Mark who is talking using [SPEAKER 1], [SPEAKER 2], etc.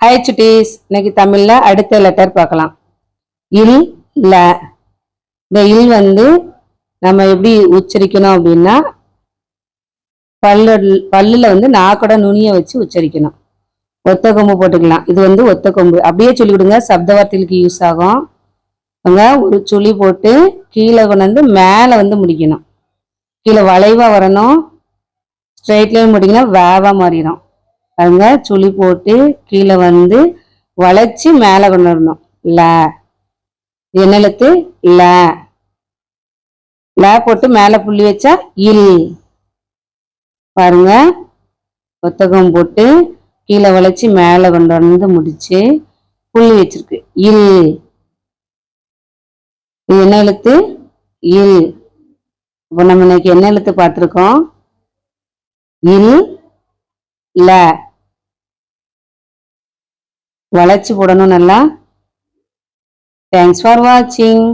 [SPEAKER 1] High சுட்டீஸ் இன்னைக்கு தமிழ்ல அடுத்த லெட்டர் பார்க்கலாம். இல் ல. இந்த இல் வந்து நம்ம எப்படி உச்சரிக்கணும் அப்படின்னா பல்லு பல்லுல வந்து நாக்கோட நுனியை வச்சு உச்சரிக்கணும். ஒத்த கொம்பு போட்டுக்கலாம். இது வந்து ஒத்த கொம்பு. அப்படியே சொல்லி கொடுங்க. சப்த வார்த்தைகளுக்கு யூஸ் ஆகும். அங்க ஒரு சுழி போட்டு கீழே கொண்டு வந்து மேலே வந்து முடிக்கணும். கீழே வளைவா வரணும். ஸ்ட்ரைட் லைன் முடிங்கன்னா வேவா மாறிடும். பாருங்க சுழி போட்டு கீழே வந்து வளைச்சி மேலே கொண்டு வரணும் ல. என்னெழுத்து? ல. ல போட்டு மேலே புள்ளி வச்சா இல். பாருங்க. ஒத்தகம் போட்டு கீழே வளைச்சி மேலே கொண்டு வந்து முடிச்சு புள்ளி வச்சிருக்கு. இல். இது என்ன எழுத்து? இல். இப்போ நம்ம இன்னைக்கு என்ன எழுத்து பார்த்துருக்கோம்? இல். ல வளைச்சு போடணும் நல்லா தேங்க்ஸ் ஃபார் வாட்சிங்